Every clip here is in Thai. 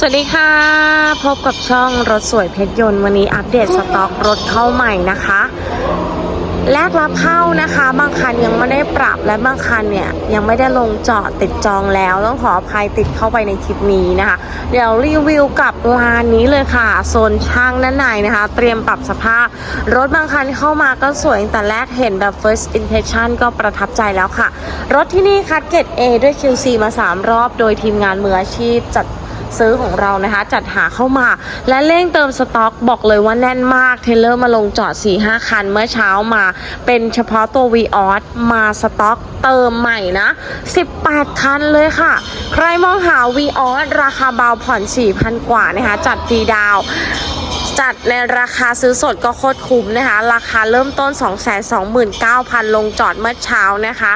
สวัสดีค่ะ พบกับช่องรถสวยเพชรยนต์วันนี้อัปเดตสต็อกรถเข้าใหม่นะคะแลกรับเข้านะคะ บางคันยังไม่ได้ปรับและบางคันเนี่ยยังไม่ได้ลงจอดติดจองแล้ว ต้องขออภัยติดเข้าไปในคลิปนี้นะคะ เดี๋ยวรีวิวกับลานนี้เลยค่ะ โซนช่างด้านในนะคะ เตรียมปรับสภาพ รถบางคันเข้ามาก็สวยตั้งแต่แรกเห็นแบบ first impression ก็ประทับใจแล้วค่ะ รถที่นี่คัดเกรด A ด้วย QC มา 3 รอบ โดยทีมงานมืออาชีพจัด ซื้อของเรานะคะ จัดหาเข้ามา และเร่งเติมสต็อกบอกเลยว่าแน่นมาก เทเลอร์มาลงจอด 4-5 คันเมื่อเช้ามา เป็นเฉพาะตัว v ีออสมาสต็อกเติมใหม่นะ 18 คันเลยค่ะ ใครมองหา v ีออสราคาเบาผ่อน 4,000 กว่านะคะ จัดฟรีดาวจัดในราคาซื้อสดก็โคตรคุ้มนะคะ ราคาเริ่มต้น 229,000 ลงจอดเมื่อเช้านะคะ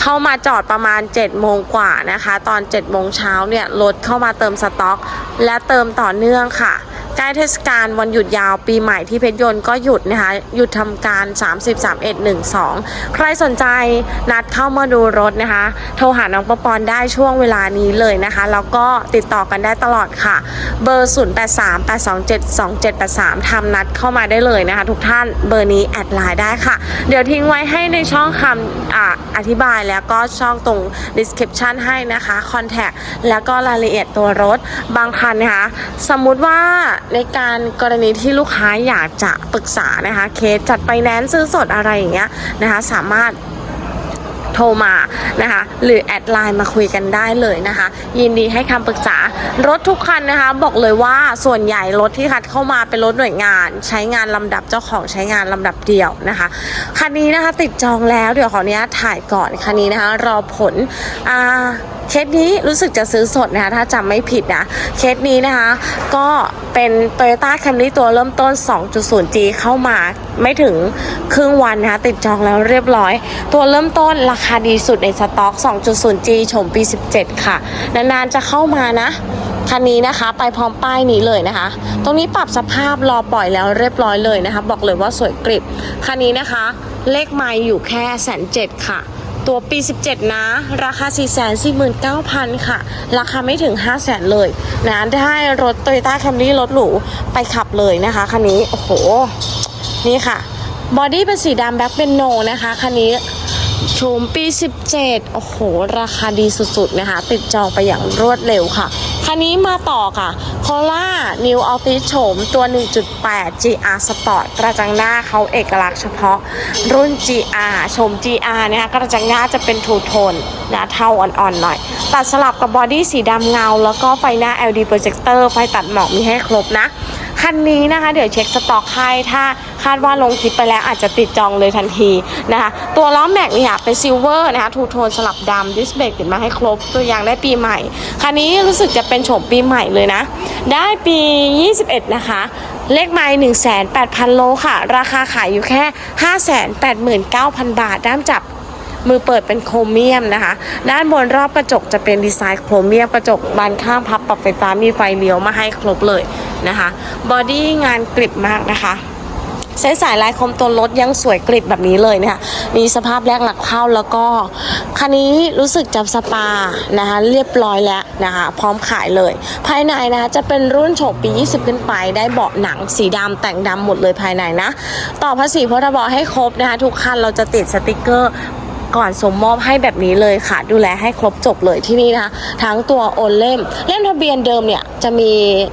เข้ามาจอดประมาณ7โมงกว่านะคะ ตอน7โมงเช้าเนี่ยรถเข้ามาเติมสต็อก และเติมต่อเนื่องค่ะ ใกล้เทศกาลวันหยุดยาวปีใหม่ที่เพชรยนต์ก็หยุดนะคะหยุดทำการ 30 31 12 ใครสนใจนัดเข้ามาดูรถนะคะ โทรหาน้องปอปอนได้ช่วงเวลานี้เลยนะคะ แล้วก็ติดต่อกันได้ตลอดค่ะ เบอร์ 083 827 2783ทำนัดเข้ามาได้เลยนะคะ ทุกท่านเบอร์นี้แอดไลน์ได้ค่ะ เดี๋ยวทิ้งไว้ให้ในช่องคำออธิบายแล้วก็ช่องตรง description ให้นะคะ contact แล้วก็รายละเอียดตัวรถบางคันนะคะ สมมุติว่าในการกรณีที่ลูกค้าอยากจะปรึกษานะคะเคสจัดไฟแนนซ์ซื้อสดอะไรอย่างเงี้ยนะคะสามารถโทรมานะคะหรือแอดไลน์มาคุยกันได้เลยนะคะ ยินดีให้คำปรึกษารถทุกคันนะคะ บอกเลยว่าส่วนใหญ่รถที่คัดเข้ามาเป็นรถหน่วยงาน ใช้งานลำดับเจ้าของใช้งานลำดับเดียวนะคะคันนี้นะคะติดจองแล้วเดี๋ยวขออนุญาตถ่ายก่อนคันนี้นะคะรอผลอ่า เคสนี้รู้สึกจะซื้อสดนะคะถ้าจำไม่ผิดนะ เคสนี้นะคะ ก็เป็น Toyota Camry ตัวเริ่มต้น 2.0G เข้ามาไม่ถึงครึ่งวันนะคะติดจองแล้วเรียบร้อย ตัวเริ่มต้นราคาดีสุดในสต็อก 2.0G โฉมปี 17 ค่ะ นานๆจะเข้ามานะคันนี้นะคะไปพร้อมป้ายนี้เลยนะคะ ตรงนี้ปรับสภาพรอปล่อยแล้วเรียบร้อยเลยนะคะ บอกเลยว่าสวยกริบคันนี้นะคะ เลขไม้อยู่แค่แสนเจ็ดค่ะ ตัวปี 17 นะ ราคา 449,000 ค่ะ ราคาไม่ถึง 500,000เลยนะได้รถ Toyota Camry รถหรูไปขับเลยนะคะคันนี้ โอ้โห นี่ค่ะ บอดี้เป็นสีดำแบ็คเป็นโนนะคะคันนี้ โฉมปี 17 โอ้โห ราคาดีสุดๆนะคะ ติดจองไปอย่างรวดเร็วค่ะคันนี้มาต่อค่ะ c o l a New Altis โฉมตัว 1.8 GR Sport กระจังหน้าเขาเอกลักษณ์เฉพาะ รุ่น GR โฉม GR นะคะกระจังหน้าจะเป็นทูโทนนะเทาอ่อนๆหน่อย ตัดสลับกับบอดี้สีดำเงา แล้วก็ไฟหน้า LED projector ไฟตัดหมอกมีให้ครบนะ คันนี้นะคะเดี๋ยวเช็คสต็อกให้ถ้าคาดว่าลงคลิปไปแล้วอาจจะติดจองเลยทันทีนะคะตัวล้อแม็กเนี่ยเป็นซิลเวอร์นะคะทูโทนสลับดำดิสเบรกติดมาให้ครบตัวอย่างได้ปีใหม่ คันนี้รู้สึกจะเป็นโฉมปีใหม่เลยนะ ได้ปี 21 นะคะเลขไม้1,800โลค่ะ ราคาขายอยู่แค่589,000บาทด้ามจับ มือเปิดเป็นโครเมียมนะคะ ด้านบนรอบกระจกจะเป็นดีไซน์โครเมียมกระจกบานข้างพับปรับไฟฟ้ามีไฟเลี้ยวมาให้ครบเลยนะคะบอดี้งานกริบมากนะคะเส้นสายลายคมตัวรถยังสวยกริบแบบนี้เลยนะคะมีสภาพแรกหลักเข้าแล้วก็ คันนี้รู้สึกจับสปานะคะเรียบร้อยแล้วนะคะพร้อมขายเลย ภายในนะคะจะเป็นรุ่นโฉมปี 20 ขึ้นไป ได้เบาะหนังสีดำแต่งดำหมดเลยภายในนะ ต่อภาษีพรบให้ครบนะคะทุกคันเราจะติดสติกเกอร์ ก่อนสมมอบให้แบบนี้เลยค่ะ ดูแลให้ครบจบเลยที่นี่นะคะทั้งตัวโอนเล่ม เล่มทะเบียนเดิมเนี่ย จะมี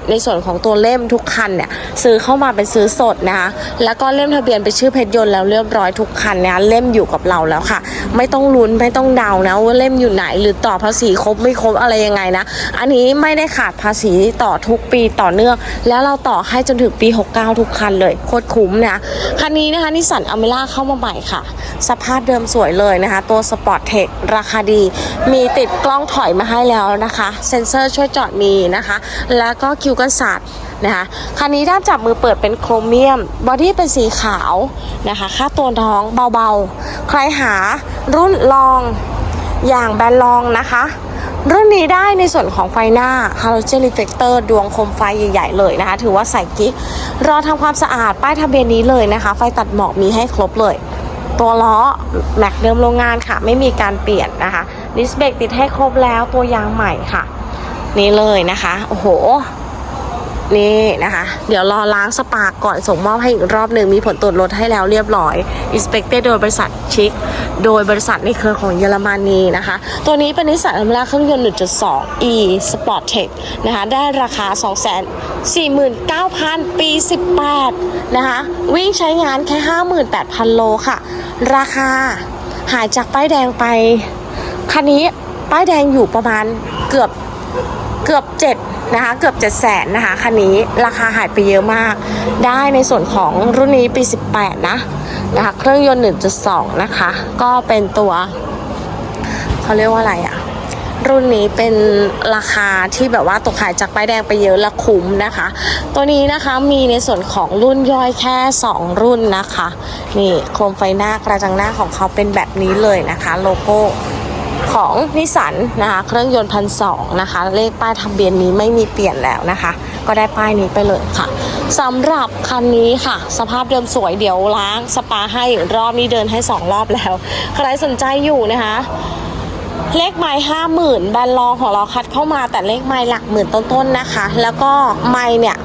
ในส่วนของตัวเล่มทุกคันเนี่ยซื้อเข้ามาเป็นซื้อสดนะคะแล้วก็เล่มทะเบียนเป็นชื่อเพชรยนต์แล้วเรียบร้อยทุกคันเนี่ยเล่มอยู่กับเราแล้วค่ะ ไม่ต้องลุ้นไม่ต้องเดานะว่าเล่มอยู่ไหนหรือต่อภาษีครบไม่ครบอะไรยังไงนะอันนี้ไม่ได้ขาดภาษีต่อทุกปีต่อเนื่อง แล้วเราต่อให้จนถึงปี 69 ทุกคันเลยโคตรคุ้มนะคันนี้นะคะนิสสันอเมร่าเข้ามาใหม่ค่ะ สภาพเดิมสวยเลยนะคะ ตัวสปอร์ตเทคราคาดี มีติดกล้องถอยมาให้แล้วนะคะ เซ็นเซอร์ช่วยจอดมีนะคะแล้วก็คิวกันศาสตร์นะคะคันนี้ด้านจับมือเปิดเป็นโครเมียม บอดี้เป็นสีขาวนะคะค่าตัวท้องเบาๆ ใครหารุ่นลองอย่างแบรนด์ลองนะคะ รุ่นนี้ได้ในส่วนของไฟหน้า halogen reflector ดวงคมไฟใหญ่ๆเลยนะคะ ถือว่าใส่กิ๊ก รอทำความสะอาดป้ายทะเบียนนี้เลยนะคะ ไฟตัดหมอกมีให้ครบเลย ตัวล้อแม็กเดิมโรงงานค่ะ ไม่มีการเปลี่ยนนะคะดิสเบรกติดให้ครบแล้วตัวยางใหม่ค่ะ นี่เลยนะคะ โอ้โห นี่นะคะ เดี๋ยวรอล้างสปาก่อนส่งมอบให้อีกรอบหนึ่งมีผลตรวจรถให้แล้วเรียบร้อย inspected โดยบริษัทชิค โดยบริษัทในเครือของเยอรมนีนะคะ ตัวนี้เป็นนิสสันอัมราเครื่องยนต์ 1.2 e Sport Tech นะคะ ได้ราคา249,000 ปี 18 นะคะ วิ่งใช้งานแค่ 58,000 โลค่ะ ราคาหายจากป้ายแดงไปคันนี้ป้ายแดงอยู่ประมาณเกือบ เกือบ7นะคะเกือบ7 0 0แสนนะคะคันนี้ราคาหายไปเยอะมาก ได้ในส่วนของรุ่นนี้ปี 18 นะนะคะเครื่องยนต์ 1.2 นะคะ ก็เป็นตัวเขาเรียกว่าอะไรอะรุ่นนี้เป็นราคาที่แบบว่าตกขายจากป้ายแดงไปเยอะและคุ้มนะคะ ตัวนี้นะคะมีในส่วนของรุ่นย่อยแค่ 2 รุ่นนะคะ นี่โคมไฟหน้ากระจังหน้าของเขาเป็นแบบนี้เลยนะคะ โลโก้ ของนิสันนะคะ เครื่องยนต์พันสองนะคะ เลขป้ายทะเบียนนี้ไม่มีเปลี่ยนแล้วนะคะ ก็ได้ป้ายนี้ไปเลยค่ะสำหรับคันนี้ค่ะ สภาพเดิมสวยเดี๋ยวล้างสปาให้รอบนี้เดินให้ 2 รอบแล้ว ใครสนใจอยู่นะคะเลขไม้ห้าหมื่นแบรนด์รองของเราคัดเข้ามาแต่เลขไม้หลักหมื่นต้นๆนะคะ แล้วก็ไม้เนี่ย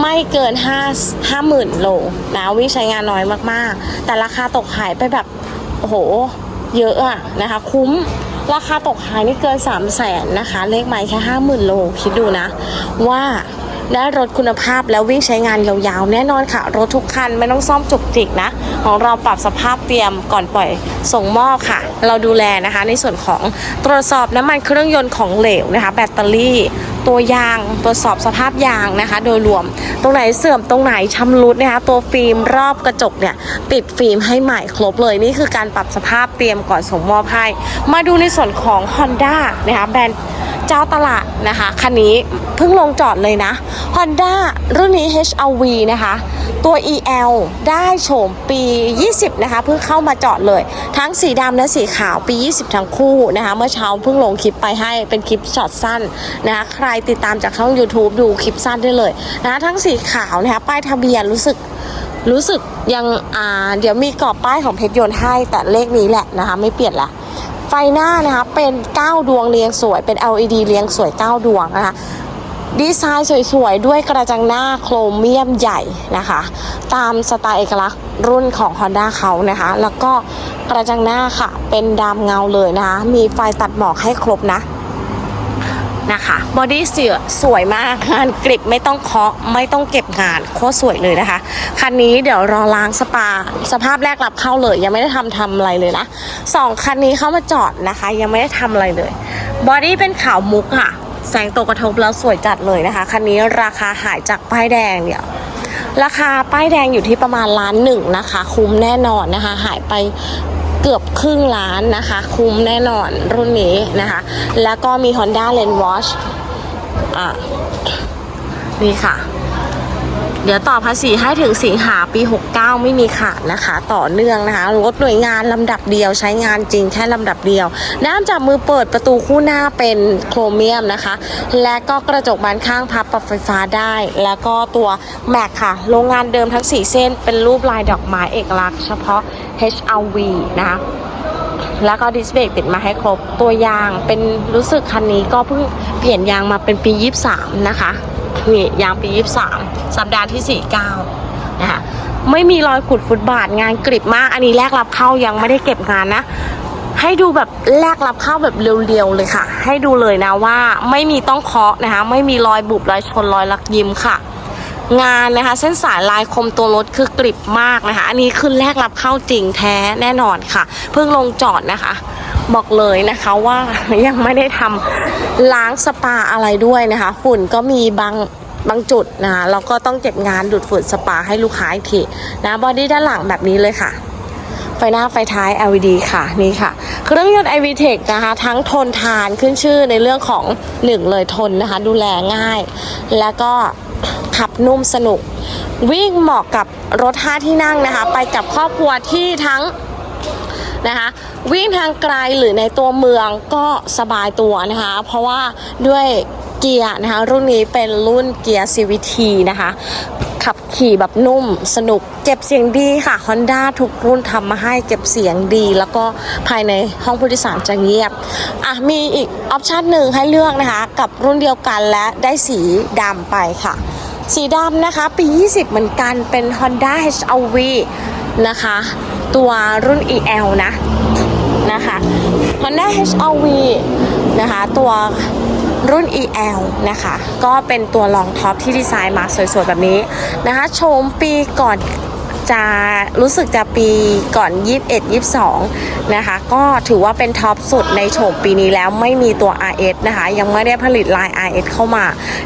ไม่เกิน5 5 0,000โลนะวิ่งใช้งานน้อยมากๆ แต่ราคาตกขายไปแบบ โอ้โห เยอะอะนะคะ คุ้มราคาตกขายนี่เกิน 3 0 0แสนนะคะ เลขไม้แค่ 50,000 โล คิดดูนะว่า ได้รถคุณภาพแล้ววิ่งใช้งานยาวๆ แน่นอนค่ะ รถทุกคันไม่ต้องซ่อมจุกจิกนะ ของเราปรับสภาพเตรียมก่อนปล่อยส่งมอบค่ะ เราดูแลนะคะ ในส่วนของตรวจสอบน้ำมันเครื่องยนต์ของเหลวนะคะ แบตเตอรี่ ตัวยางตรวจสอบสภาพยางนะคะ โดยรวม ตรงไหนเสื่อมตรงไหนชำรุดนะคะ ตัวฟิล์มรอบกระจกเนี่ยติดฟิล์มให้ใหม่ครบเลยนี่คือการปรับสภาพเตรียมก่อนส่งมอบให้ มาดูในส่วนของ Honda นะคะแบรนด์เจ้าตลาด นะคะ คันนี้เพิ่งลงจอดเลยนะ Honda รุ่นนี้ HRV นะคะ ตัว EL ได้โฉมปี 20 นะคะ เพิ่งเข้ามาจอดเลย ทั้งสีดำและสีขาวปี 20 ทั้งคู่นะคะ เมื่อเช้าเพิ่งลงคลิปไปให้เป็นคลิปช็อตสั้นนะคะ ใครติดตามจากช่อง YouTube ดูคลิปสั้นได้เลยนะคะทั้งสีขาวนะคะ ป้ายทะเบียนรู้สึกรู้สึกยังอ่าเดี๋ยวมีกรอบป้ายของเพชรยนต์ให้แต่เลขนี้แหละนะคะ ไม่เปลี่ยนละ ไฟหน้านะคะเป็น 9 ดวงเรียงสวย เป็น LED เรียงสวย 9 ดวงนะคะดีไซน์สวยๆ ด้วยกระจังหน้าโครเมียมใหญ่นะคะ ตามสไตล์เอกลักษณ์รุ่นของ Honda เขานะคะ แล้วก็กระจังหน้าค่ะ เป็นดำเงาเลยนะคะ มีไฟตัดหมอกให้ครบนะ นะคะบอดี้เสือสวยมากงานกริบไม่ต้องเคาะไม่ต้องเก็บงานโคตรสวยเลยนะคะ คันนี้เดี๋ยวรอล้างสปา สภาพแรกรับเข้าเลย ยังไม่ได้ทำทำอะไรเลยนะสองคันนี้เข้ามาจอดนะคะ ยังไม่ได้ทำอะไรเลยบอดี้เป็นขาวมุกค่ะ แสงตกกระทบแล้วสวยจัดเลยนะคะ คันนี้ราคาหายจากป้ายแดงเดี๋ยราคาป้ายแดงอยู่ที่ประมาณล้านหนึ่งนะคะ คุ้มแน่นอนนะคะ หายไป เกือบครึ่งล้านนะคะ คุ้มแน่นอนรุ่นนี้นะคะ แล้วก็มี Honda l a n d Watch อะ นี่ค่ะ เดี๋ยวต่อภาษีให้ถึงสิงหาปี 69 ไม่มีขาดนะคะ ต่อเนื่องนะคะรถหน่วยงานลำดับเดียวใช้งานจริงแค่ลำดับเดียว น้ำจับมือเปิดประตูคู่หน้าเป็นโครเมียมนะคะ และก็กระจกบานข้างพับปรับไฟฟ้าได้ แล้วก็ตัวแม็กค่ะ โรงงานเดิมทั้ง 4 เส้น เป็นรูปลายดอกไม้เอกลักษณ์เฉพาะ HRV นะคะแล้วก็ดิสเบรกติดมาให้ครบตัวยางเป็นรู้สึกคันนี้ก็เพิ่งเปลี่ยนยางมาเป็นปี 23 นะคะ นี่ยางปี23 สัปดาห์ที่ 49 นะคะไม่มีรอยขุดฟุตบาทงานกริบมาก อันนี้แลกรับเข้ายังไม่ได้เก็บงานนะ ให้ดูแบบแลกรับเข้าแบบเรียวๆเลยค่ะ ให้ดูเลยนะว่าไม่มีต้องเคาะนะคะ ไม่มีรอยบุบรอยชนรอยลักยิ้มค่ะ งานนะคะ เส้นสายลายคมตัวรถคือกริบมากนะคะ อันนี้คือแรกรับเข้าจริงแท้แน่นอนค่ะ เพิ่งลงจอดนะคะ บอกเลยนะคะว่ายังไม่ได้ทำล้างสปาอะไรด้วยนะคะ ฝุ่นก็มีบางบางจุดนะคะเราก็ต้องเก็บงานดูดฝุ่นสปาให้ลูกค้าอีกทีนะบอดี้ด้านหลังแบบนี้เลยค่ะ ไฟหน้าไฟท้าย LED ค่ะนี่ค่ะ เครื่องยนต์ i v t e c h นะคะ ทั้งทนทานขึ้นชื่อในเรื่องของหนึ่งเลยทนนะคะ ดูแลง่าย แล้วก็ ขับนุ่มสนุก วิ่งเหมาะกับรถ 5 ที่นั่งนะคะ ไปกับครอบครัวที่ทั้งนะคะวิ่งทางไกลหรือในตัวเมืองก็สบายตัวนะคะ เพราะว่าด้วยเกียร์นะคะ รุ่นนี้เป็นรุ่นเกียร์ CVT นะคะ ขับขี่แบบนุ่มสนุกเก็บเสียงดีค่ะ Honda ทุกรุ่นทำมาให้เก็บเสียงดี แล้วก็ภายในห้องผู้โดยสารจะเงียบ อะ มีอีกออปชันหนึ่งให้เลือกนะคะ กับรุ่นเดียวกันและได้สีดำไปค่ะ สีดำนะคะ ปี 20 เหมือนกันเป็น Honda HRV นะคะ ตัวรุ่น EL นะนะคะ Honda HRV นะคะ ตัวรุ่น EL นะคะ ก็เป็นตัวรองท็อปที่ดีไซน์มาสวยๆ แบบนี้นะคะโชมปีก่อน จะรู้สึกจะปีก่อน 21 22 นะคะ ก็ถือว่าเป็นท็อปสุดในโฉมปีนี้แล้วไม่มีตัว RS นะคะ ยังไม่ได้ผลิตลาย RS เข้ามา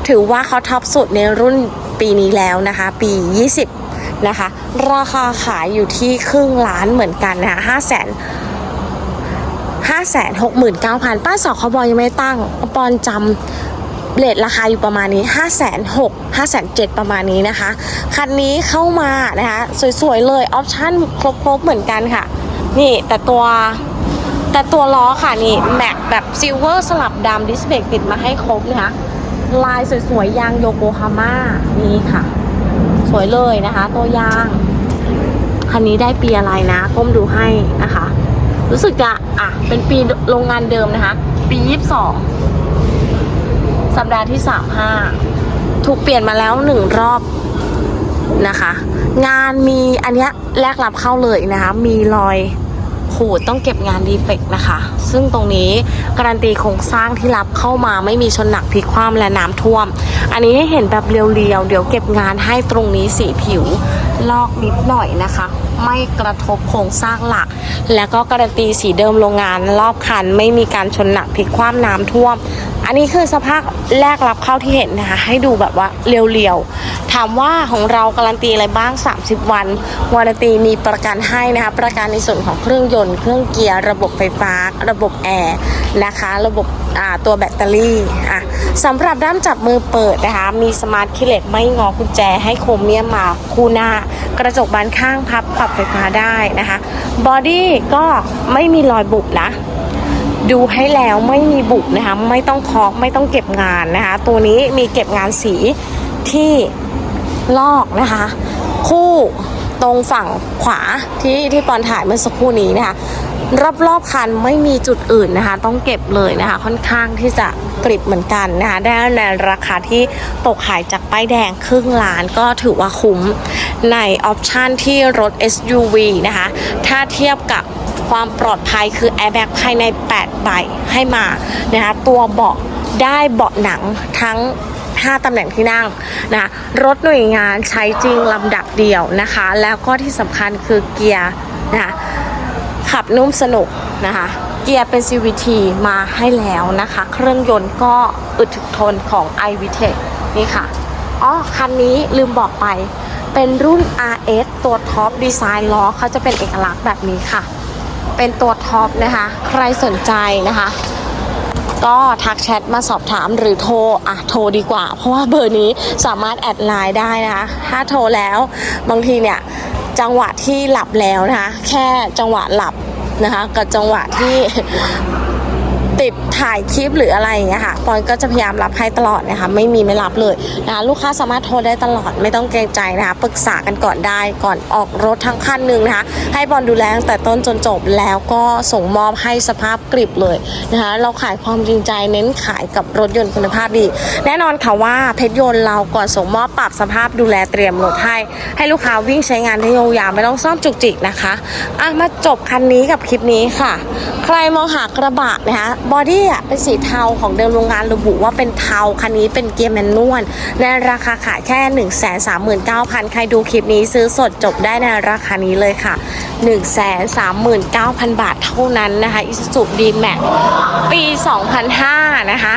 ถือว่าเขาท็อปสุดในรุ่นปีนี้แล้วนะคะ ปี 20 นะคะ ราคาขายอยู่ที่ครึ่งล้านเหมือนกันนะคะ5 0 0 0 0 569,000ป้าสอคบอยังไม่ตั้งปอนจำ เลทราคาอยู่ประมาณนี้ 5 6 0 0 0 5 7 0 0ประมาณนี้นะคะ คันนี้เข้ามานะคะ สวยๆเลย ออปชั่นครบๆเหมือนกันค่ะ นี่แต่ตัวแต่ตัวล้อค่ะนี่ แม็กแบบซิลเวอร์สลับดำดิสเบรกติดมาให้ครบนะคะ ลายสวยๆ ยางโยโกฮาม่านี่ค่ะ สวยเลยนะคะ ตัวยาง คันนี้ได้ปีอะไรนะก้มดูให้นะคะ รู้สึกจะอะเป็นปีโรงงานเดิมนะคะ ปี 22 สัปดาห์ที่ 35 ถูกเปลี่ยนมาแล้วหนึ่งรอบนะคะ งานมีอันเนี้ยแลกรับเข้าเลยนะคะ มีรอยขูดต้องเก็บงานดีเฟกนะคะ ซึ่งตรงนี้การันตีโครงสร้างที่รับเข้ามาไม่มีชนหนักพลิกคว่ำและน้ำท่วม อันนี้ให้เห็นแบบเรียวๆ เดี๋ยวเก็บงานให้ตรงนี้สีผิว ลอกนิดหน่อยนะคะ ไม่กระทบโครงสร้างหลัก แล้วก็การันตีสีเดิมโรงงานรอบคัน ไม่มีการชนหนักพลิกคว่ำน้ำท่วม อันนี้คือสภาพแรกรับเข้าที่เห็นนะคะ ให้ดูแบบว่าเรียวๆ ถามว่าของเราการันตีอะไรบ้าง 30 วันวารันตีมีประกันให้นะคะ ประกันในส่วนของเครื่องยนต์ เครื่องเกียร์ ระบบไฟฟ้า ระบบแอร์นะคะ ระบบตัวแบตเตอรี่อะสำหรับด้ามจับมือเปิดนะคะ มีสมาร์ทคีย์เลสไม่งอกุญแจให้โครเมียมมาคู่หน้ากระจกบานข้างพับปรับไฟฟ้าได้นะคะ บอดี้ก็ไม่มีรอยบุบนะ ดูให้แล้วไม่มีบุบนะคะ ไม่ต้องเคาะไม่ต้องเก็บงานนะคะ ตัวนี้มีเก็บงานสีที่ลอกนะคะ คู่ตรงฝั่งขวาที่ที่ปอนถ่ายเมื่อสักครู่นี้นะคะรอบๆคันไม่มีจุดอื่นนะคะ ต้องเก็บเลยนะคะ ค่อนข้างที่จะกริบเหมือนกันนะคะ ได้ในราคาที่ตกขายจากป้ายแดงครึ่งล้านก็ถือว่าคุ้มในออปชันที่รถ SUV นะคะ ถ้าเทียบกับ ความปลอดภัยคือ Airbag ภายใน 8 ใบให้มานะคะตัวเบาะได้เบาะหนังทั้ง 5 ตำแหน่งที่นั่งนะคะรถหน่วยงานใช้จริงลำดับเดียวนะคะ แล้วก็ที่สำคัญคือเกียร์นะคะขับนุ่มสนุกนะคะเกียร์เป็น CVT มาให้แล้วนะคะ เครื่องยนต์ก็อึดถึกทนของ i v t e c นี่ค่ะอ๋อคันนี้ลืมบอกไป เป็นรุ่น RS ตัวท็อปดีไซน์ล้อเขาจะเป็นเอกลักษณ์แบบนี้ค่ะ เป็นตัวท็อปนะคะ ใครสนใจนะคะ ก็ทักแชทมาสอบถามหรือโทร อะ โทรดีกว่า เพราะว่าเบอร์นี้สามารถแอดไลน์ได้นะคะ ถ้าโทรแล้วบางทีเนี่ย จังหวะที่หลับแล้วนะคะ แค่จังหวะหลับนะคะ กับจังหวะที่ ติดถ่ายคลิปหรืออะไรอย่างเงี้ยค่ะปอนก็จะพยายามรับให้ตลอดนะคะ ไม่มีไม่รับเลยนะคะลูกค้าสามารถโทรได้ตลอดไม่ต้องเกรงใจนะคะปรึกษากันก่อนได้ก่อนออกรถทั้งคันหนึ่งนะคะ ให้บอลดูแลตั้งแต่ต้นจนจบแล้วก็ส่งมอบให้สภาพกริบเลยนะคะ เราขายความจริงใจเน้นขายกับรถยนต์คุณภาพดี แน่นอนค่ะว่าเพชรยนต์เราก่อนส่งมอบปรับสภาพดูแลเตรียมรถให้ให้ลูกค้าวิ่งใช้งานได้ยาวๆไม่ต้องซ่อมจุกจิกนะคะอะมาจบคันนี้กับคลิปนี้ค่ะ ใครมองหากระบะนะคะบอดี้อะเป็นสีเทาของเดิมโรงงานระบุว่าเป็นเทาคันนี้เป็นเกียร์แมนนวลในราคาขายแค่ 1 3 9 0 0 0 ใครดูคลิปนี้ซื้อสดจบได้ในราคานี้เลยค่ะ 1 3 9 0 0 0 บาทเท่านั้นนะคะอิสุดีแม็กปี 2005 นะคะ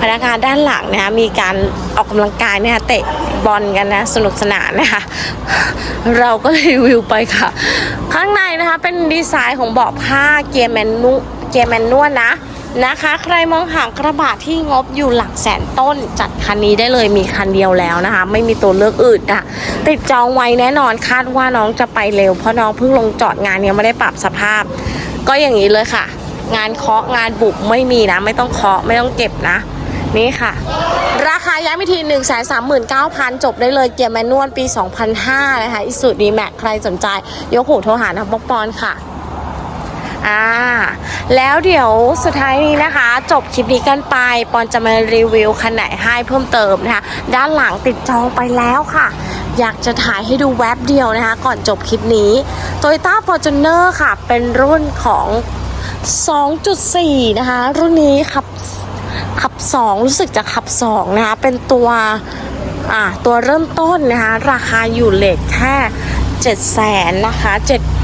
พนักงานด้านหลังนะคะมีการออกกำลังกายเนี่ยเตะบอลกันนะสนุกสนานนะคะ เราก็รีวิวไปค่ะ ข้างในนะคะเป็นดีไซน์ของเบาะผ้าเกียร์แมนนุเกียร์แมนนวลนะ นะคะ ใครมองหากระบะที่งบอยู่หลักแสนต้น จัดคันนี้ได้เลยมีคันเดียวแล้วนะคะ ไม่มีตัวเลือกอื่นอะ ติดจองไว้แน่นอนคาดว่าน้องจะไปเร็ว เพราะน้องเพิ่งลงจอดงานยังไม่ได้ปรับสภาพ ก็อย่างนี้เลยค่ะ งานเคาะงานบุกไม่มีนะ ไม่ต้องเคาะไม่ต้องเก็บนะ นี่ค่ะ ราคาย้ำอีกที1 3 9 0 0 0 จบได้เลยเกียร์แมนนวลปี 2005 นะคะอิสุดีแม็กใครสนใจ ยกหูโทรหานะบอกปอนค่ะ อ่าแล้วเดี๋ยวสุดท้ายนี้นะคะ จบคลิปนี้กันไป ปอนจะมารีวิวคันไหนให้เพิ่มเติมนะคะ ด้านหลังติดจองไปแล้วค่ะ อยากจะถ่ายให้ดูแวบเดียวนะคะ ก่อนจบคลิปนี้ Toyota Fortuner ค่ะ เป็นรุ่นของ 2.4 นะคะ รุ่นนี้ขับขับ 2 รู้สึกจะขับ 2 นะคะ เป็นตัวอ่าตัวเริ่มต้นนะคะ ราคาอยู่เลทแค่7แสนนะคะ7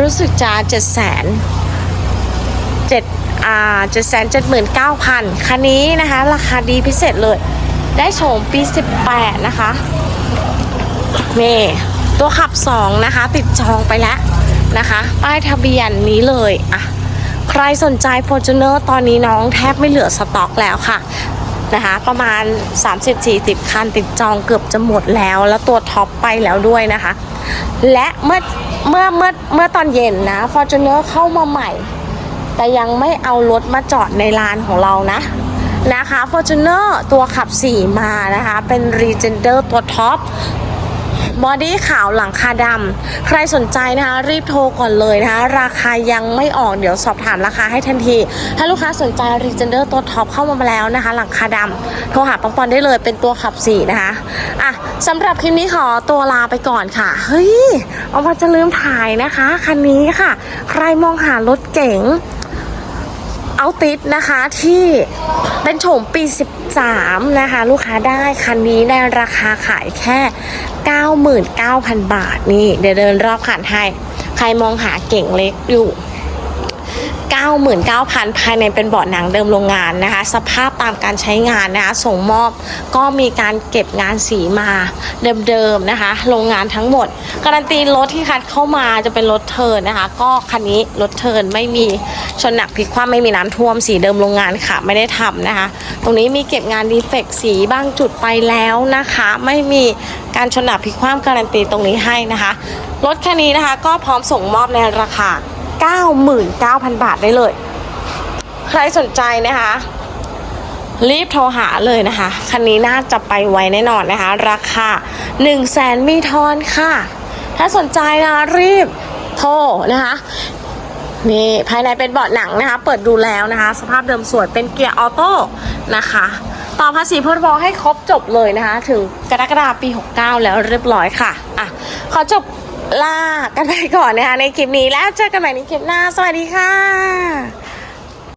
รู้สึกจะ7 0 0 0 0 7อ่า7 7 9 0 0 0คันนี้นะคะ ราคาดีพิเศษเลย ได้โฉมปี18นะคะนี่ตัวขับ2นะคะ ติดจองไปแล้วนะคะ ป้ายทะเบียนนี้เลยอะใครสนใจ Fortuner ตอนนี้น้องแทบไม่เหลือสต็อกแล้วค่ะ นะคะ ประมาณ 30-40 คันติดจองเกือบจะหมดแล้ว แล้วตัวท็อปไปแล้วด้วยนะคะ และเมื่อเมื่อเมื่อเมื่อตอนเย็นนะ Fortuner เข้ามาใหม่ แต่ยังไม่เอารถมาจอดในลานของเรานะนะคะ Fortuner ตัวขับ 4 มานะคะ เป็น Regender ตัวท็อป บอดี้ขาวหลังคาดำ ใครสนใจนะคะ รีบโทรก่อนเลยนะคะ ราคายังไม่ออกเดี๋ยวสอบถามราคาให้ทันที ถ้าลูกค้าสนใจ r e g e n d e r ตัวท็อปเข้ามาแล้วนะคะ หลังคาดำโทรหาปังปอนได้เลยเป็นตัวขับ4นะคะอะสำหรับคลิปนี้ขอตัวลาไปก่อนค่ะ เฮ้ยเอาว่าจะลืมถ่ายนะคะ คันนี้ค่ะ ใครมองหารถเก๋ง เอาติดนะคะที่เป็นโฉมปี 13 นะคะ ลูกค้าได้คันนี้ในราคาขายแค่ 99,000 บาทนี่ เดี๋ยวเดินรอบขันให้ ใครมองหาเก่งเล็กอยู่ 99,000 ภายในเป็นเบาะหนังเดิมโรงงานนะคะ สภาพตามการใช้งานนะคะส่งมอบก็มีการเก็บงานสีมาเดิมๆนะคะ โรงงานทั้งหมด การันตีรถที่คัดเข้ามาจะเป็นรถเทิร์นนะคะ ก็คันนี้รถเทิร์นไม่มีชนหนักพลิกคว่ำไม่มีน้ำท่วมสีเดิมโรงงานค่ะไม่ได้ทำนะคะ ตรงนี้มีเก็บงานดีเฟกต์สีบางจุดไปแล้วนะคะ ไม่มีการชนหนักพลิกคว่ำการันตีตรงนี้ให้นะคะรถคันนี้นะคะก็พร้อมส่งมอบในราคา 99,000 บาทได้เลย ใครสนใจนะคะ รีบโทรหาเลยนะคะ คันนี้น่าจะไปไวแน่นอนนะคะ ราคา 1 0 0 0 0แสนมีทอนค่ะ ถ้าสนใจนะคะรีบโทรนะคะนี่ภายในเป็นเบาะหนังนะคะ เปิดดูแล้วนะคะ สภาพเดิมสวยเป็นเกียร์ออโต้นะคะ ต่อภาษีพรบให้ครบจบเลยนะคะ ถึงกรกฎาคมปี 69 แล้วเรียบร้อยค่ะ อะ ขอจบ ลากันไปก่อนนะคะในคลิปนี้แล้วเจอกันใหม่ในคลิปหน้า สวัสดีค่ะ